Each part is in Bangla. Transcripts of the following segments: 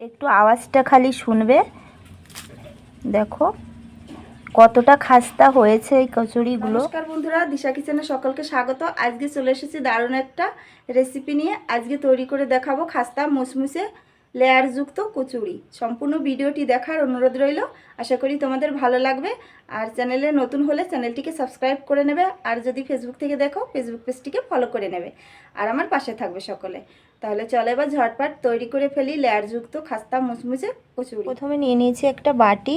একটু আওয়াজটা খালি শুনবে। দেখো, কতটা খাস্তা হয়েছে এই কচুরিগুলো। নমস্কার বন্ধুরা, দিশা কিচেনে সকলকে স্বাগত। আজকে চলে এসেছি দারুণ একটা রেসিপি নিয়ে। আজকে তৈরি করে দেখাবো খাস্তা, মুসমুসে লেয়ারযুক্ত কচুরি। সম্পূর্ণ ভিডিওটি দেখার অনুরোধ রইল। আশা করি তোমাদের ভালো লাগবে। আর চ্যানেলে নতুন হলে চ্যানেলটিকে সাবস্ক্রাইব করে নেবে। আর যদি ফেসবুক থেকে দেখো ফেসবুক পেজটিকে ফলো করে নেবে। আর আমার পাশে থাকবে সকলে। তাহলে চলে এবার ঝটপট তৈরি করে ফেলি লেয়ারযুক্ত খাস্তা মুসমুসে কচুরি। প্রথমে নিয়ে নিয়েছি একটা বাটি।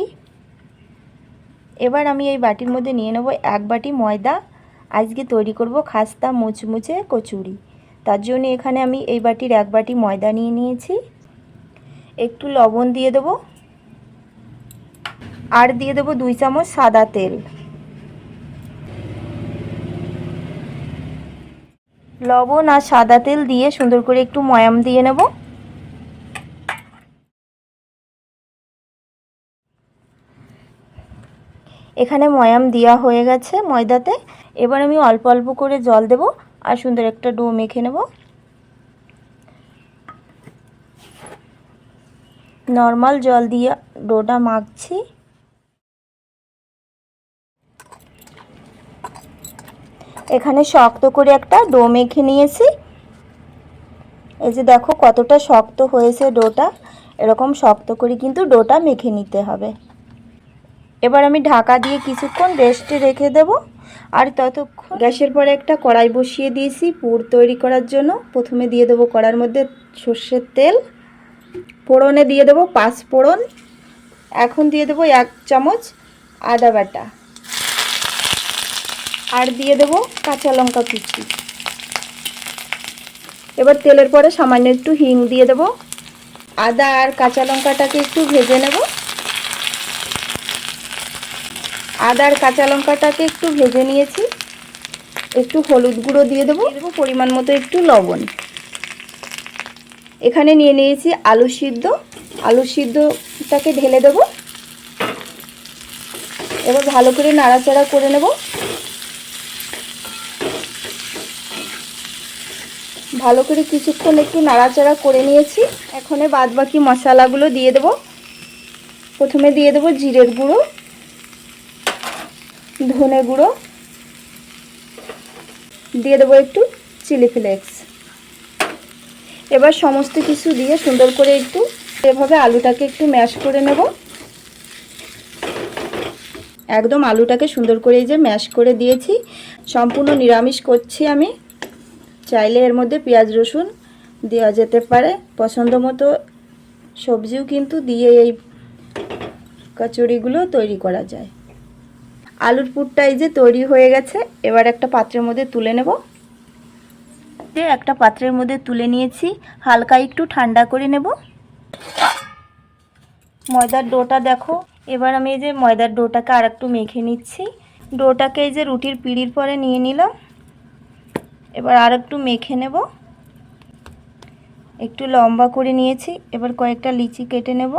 এবার আমি এই বাটির মধ্যে নিয়ে নেব এক বাটি ময়দা। আজকে তৈরি করব খাস্তা মুচমুচে কচুরি। তার জন্য এখানে আমি এই বাটির এক বাটি ময়দা নিয়ে নিয়েছি। একটু লবণ দিয়ে দেব। আর দিয়ে দেব দুই চামচ সাদা তেল। লবণ আর সাদা তেল দিয়ে সুন্দর করে একটু ময়াম দিয়ে নেব। এখানে ময়াম দেওয়া হয়ে গেছে ময়দাতে। এবার আমি অল্প অল্প করে জল দেব আর সুন্দর একটা ডো মেখে নেব। নর্মাল জল দিয়ে ডোটা মাখছি। এখানে শক্ত করে একটা ডো মেখে নিয়েছি। এই যে দেখো কতটা শক্ত হয়েছে ডোটা। এরকম শক্ত করে কিন্তু ডোটা মেখে নিতে হবে। এবার আমি ঢাকা দিয়ে কিছুক্ষণ রেস্টে রেখে দেব। আর ততক্ষণ গ্যাসের পরে একটা কড়াই বসিয়ে দিয়েছি পুর তৈরি করার জন্য। প্রথমে দিয়ে দেবো কড়ার মধ্যে সর্ষের তেল। ফোড়নে দিয়ে দেবো পাঁচ ফোড়ন, এখন দিয়ে দেবো এক চামচ আদা বাটা। আর দিয়ে দেবো কাঁচা লঙ্কা কুচি। এবার তেলের পরে সামান্য একটু হিং দিয়ে দেবো। আদা আর কাঁচা লঙ্কাটাকে একটু ভেজে নেব। আদা আর কাঁচা লঙ্কাটাকে একটু ভেজে নিয়েছি। একটু হলুদ গুঁড়ো দিয়ে দেবো। দেবো পরিমাণ মতো একটু লবণ। এখানে নিয়ে নিয়েছি আলু সিদ্ধ। আলু সিদ্ধটাকে ঢেলে দেব। এবার ভালো করে নাড়াচাড়া করে নেব। ভালো করে কিছুক্ষণ একটু নাড়াচাড়া করে নিয়েছি। এখন বাদ বাকি মশলাগুলো দিয়ে দেব। প্রথমে দিয়ে দেবো জিরের গুঁড়ো, ধনে গুঁড়ো। দিয়ে দেবো একটু চিলি ফ্লেক্স। এবার সমস্ত কিছু দিয়ে সুন্দর করে একটু এভাবে আলুটাকে একটু ম্যাশ করে নেব। একদম আলুটাকে সুন্দর করে এই যে ম্যাশ করে দিয়েছি। সম্পূর্ণ নিরামিষ করছি আমি। চাইলে এর মধ্যে পেঁয়াজ, রসুন দেওয়া যেতে পারে। পছন্দ মতো সবজিও কিন্তু দিয়ে এই কচুরিগুলো তৈরি করা যায়। আলুর পুরটা এই যে তৈরি হয়ে গেছে। এবার একটা পাত্রের মধ্যে তুলে নেব। যে একটা পাত্রের মধ্যে তুলে নিয়েছি। হালকা একটু ঠান্ডা করে নেব। ময়দার ডোটা দেখো। এবার আমি এই যে ময়দার ডোটাকে আর একটু মেখে নিচ্ছি। ডোটাকে এই যে রুটির পিড়ির পরে নিয়ে নিলাম। এবার আর একটু মেখে নেব। একটু লম্বা করে নিয়েছি। এবার কয়েকটা লিচি কেটে নেব।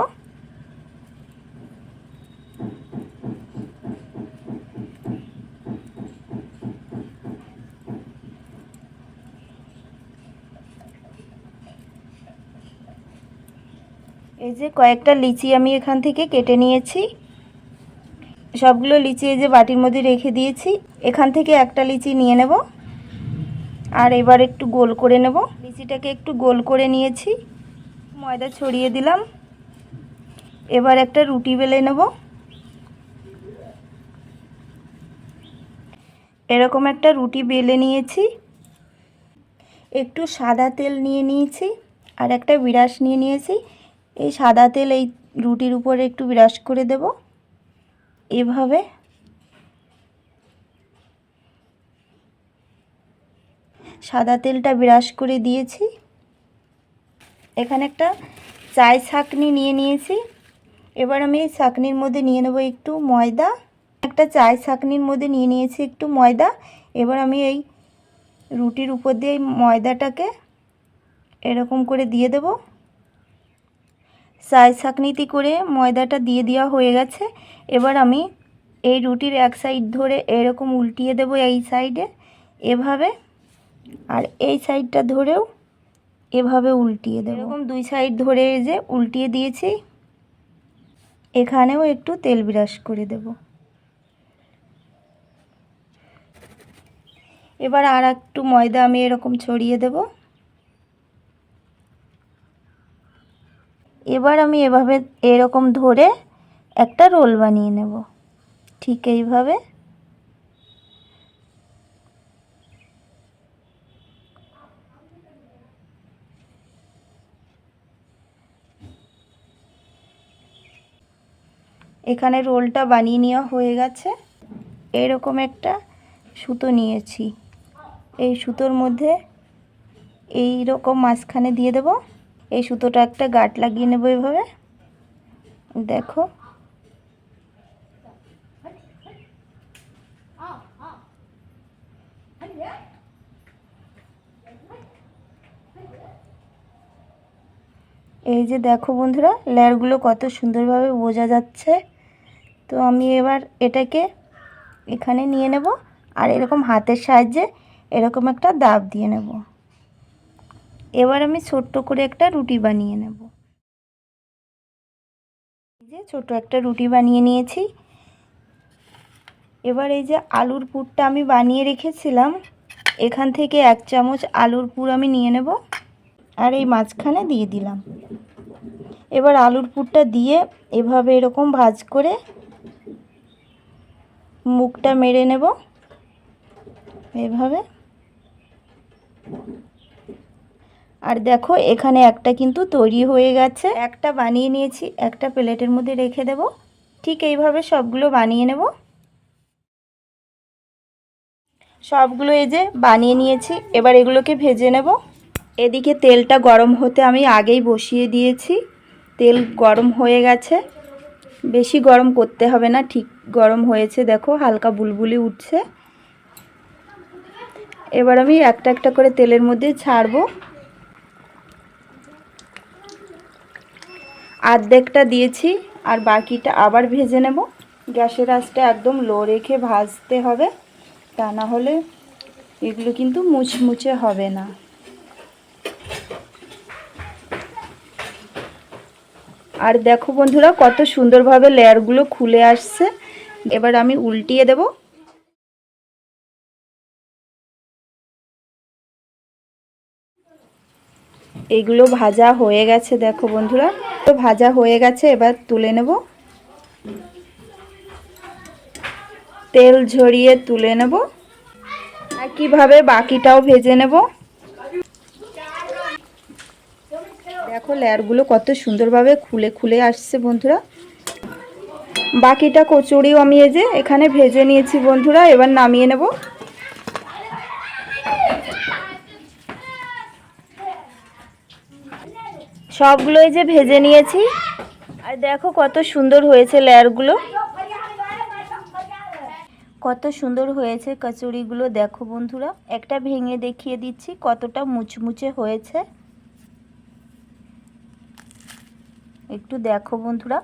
এই যে কয়েকটা লিচি আমি এখান থেকে কেটে নিয়েছি। সবগুলো লিচি এই যে বাটির মধ্যে রেখে দিয়েছি। এখান থেকে একটা লিচি নিয়ে নেব। আর এবার একটু গোল করে নেব। লিচিটাকে একটু গোল করে নিয়েছি। ময়দা ছড়িয়ে দিলাম। এবার একটা রুটি বেলে নেব। এরকম একটা রুটি বেলে নিয়েছি। একটু সাদা তেল নিয়ে নিয়েছি। আর একটা বিরাস নিয়ে নিয়েছি। এই সাদা তেল এই রুটির উপরে একটু বিরাস করে দেব। এভাবে। সাদা তেলটা ব্রাশ করে দিয়েছি। এখানে একটা চাই ছাকনি নিয়ে নিয়েছি। এবার আমি এই ছাকনির মধ্যে নিয়ে নেব একটু ময়দা। একটা চাই ছাকনির মধ্যে নিয়ে নিয়েছি একটু ময়দা। এবার আমি এই রুটির উপর দিয়ে এই ময়দাটাকে এরকম করে দিয়ে দেব। ছাকনিতে করে ময়দাটা দিয়ে দেওয়া হয়ে গেছে। এবার আমি এই রুটির এক সাইড ধরে এরকম উল্টিয়ে দেব এই সাইডে এভাবে, আর এই সাইডটা ধরেও এভাবে উল্টিয়ে দেবো। এরকম দুই সাইড ধরে যে উল্টিয়ে দিয়েছি, এখানেও একটু তেল ব্রাশ করে দেব। এবার আর একটু ময়দা আমি এরকম ছড়িয়ে দেব। এবার আমি এভাবে এরকম ধরে একটা রোল বানিয়ে নেব। ঠিক এইভাবে। এখানে রোলটা বানিয়ে নেওয়া হয়ে গেছে। এরকম একটা সুতো নিয়েছি। এই সুতোর মধ্যে এই রকম মাঝখানে দিয়ে দেব। এই সুতোটা একটা গাঁট লাগিয়ে নেব এইভাবে দেখো। এই যে দেখো বন্ধুরা, লেয়ারগুলো কত সুন্দরভাবে বোঝা যাচ্ছে। তো আমি এবার এটাকে এখানে নিয়ে নেব, আর এরকম হাতের সাহায্যে এরকম একটা দাব দিয়ে নেব। এবার আমি ছোট্ট করে একটা রুটি বানিয়ে নেব। এই যে ছোট একটা রুটি বানিয়ে নিয়েছি। এবার এই যে আলুর পুরটা আমি বানিয়ে রেখেছিলাম, এখান থেকে এক চামচ আলুর পুর আমি নিয়ে নেব আর এই মাঝখানে দিয়ে দিলাম। এবার আলুর পুরটা দিয়ে এভাবে এরকম ভাজ করে মুখটা মেরে নেব। এভাবে আর দেখো, এখানে একটা কিন্তু তৈরি হয়ে গেছে। একটা বানিয়ে নিয়েছি, একটা প্লেটের মধ্যে রেখে দেব। ঠিক এইভাবে সবগুলো বানিয়ে নেব। সবগুলো এই যে বানিয়ে নিয়েছি, এবার এগুলোকে ভেজে নেব। এদিকে তেলটা গরম হতে আমি আগেই বসিয়ে দিয়েছি। তেল গরম হয়ে গেছে। বেশি গরম করতে হবে না, ঠিক গরম হয়েছে, দেখো, হালকা বুলবুলি উঠছে। এবার আমি একটা একটা করে তেলের মধ্যে ছাড়বো। আর্ধেকটা দিয়েছি আর বাকিটা আবার ভেজে নেব। গ্যাসের আঁচটা একদম লো রেখে ভাজতে হবে, তা না হলে এগুলো কিন্তু মুচমুচে হবে না। আর দেখো বন্ধুরা, কত সুন্দরভাবে লেয়ারগুলো খুলে আসছে। এবার আমি উল্টিয়ে দেব। এইগুলো ভাজা হয়ে গেছে, দেখো বন্ধুরা। তো ভাজা হয়ে গেছে, এবার তুলে নেব। তেল ঝরিয়ে তুলে নেব। একইভাবে বাকিটাও ভেজে নেব। দেখো, লেয়ারগুলো কত সুন্দরভাবে খুলে খুলে আসছে বন্ধুরা। বাকিটা কচুরিও আমি এই যে এখানে ভেজে নিয়েছি বন্ধুরা, এবার নামিয়ে নেব। সবগুলো এই যে ভেজে নিয়েছি। আর দেখো কত সুন্দর হয়েছে লেয়ারগুলো। কত সুন্দর হয়েছে কচুরিগুলো, দেখো বন্ধুরা। একটা ভেঙে দেখিয়ে দিচ্ছি কতটা মুচমুচে হয়েছে। একটু দেখো বন্ধুরা,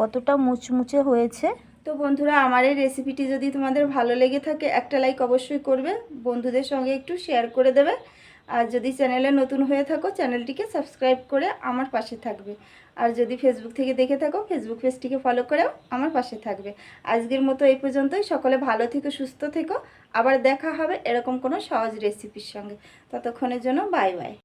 কতটা মুচমুচে হয়েছে। তো বন্ধুরা, আমার এই রেসিপিটি যদি তোমাদের ভালো লেগে থাকে, একটা লাইক অবশ্যই করবে। বন্ধুদের সঙ্গে একটু শেয়ার করে দেবে। আর যদি চ্যানেলে নতুন হয়ে থাকো, চ্যানেলটিকে সাবস্ক্রাইব করে আমার পাশে থাকবে। আর যদি ফেসবুক থেকে দেখে থাকো ফেসবুক পেজটিকে ফলো করেও আমার পাশে থাকবে। আজকের মতো এই পর্যন্তই। সকলে ভালো থেকে, সুস্থ থেকো। আবার দেখা হবে এরকম কোনো সহজ রেসিপির সঙ্গে। ততক্ষণের জন্য বাই বাই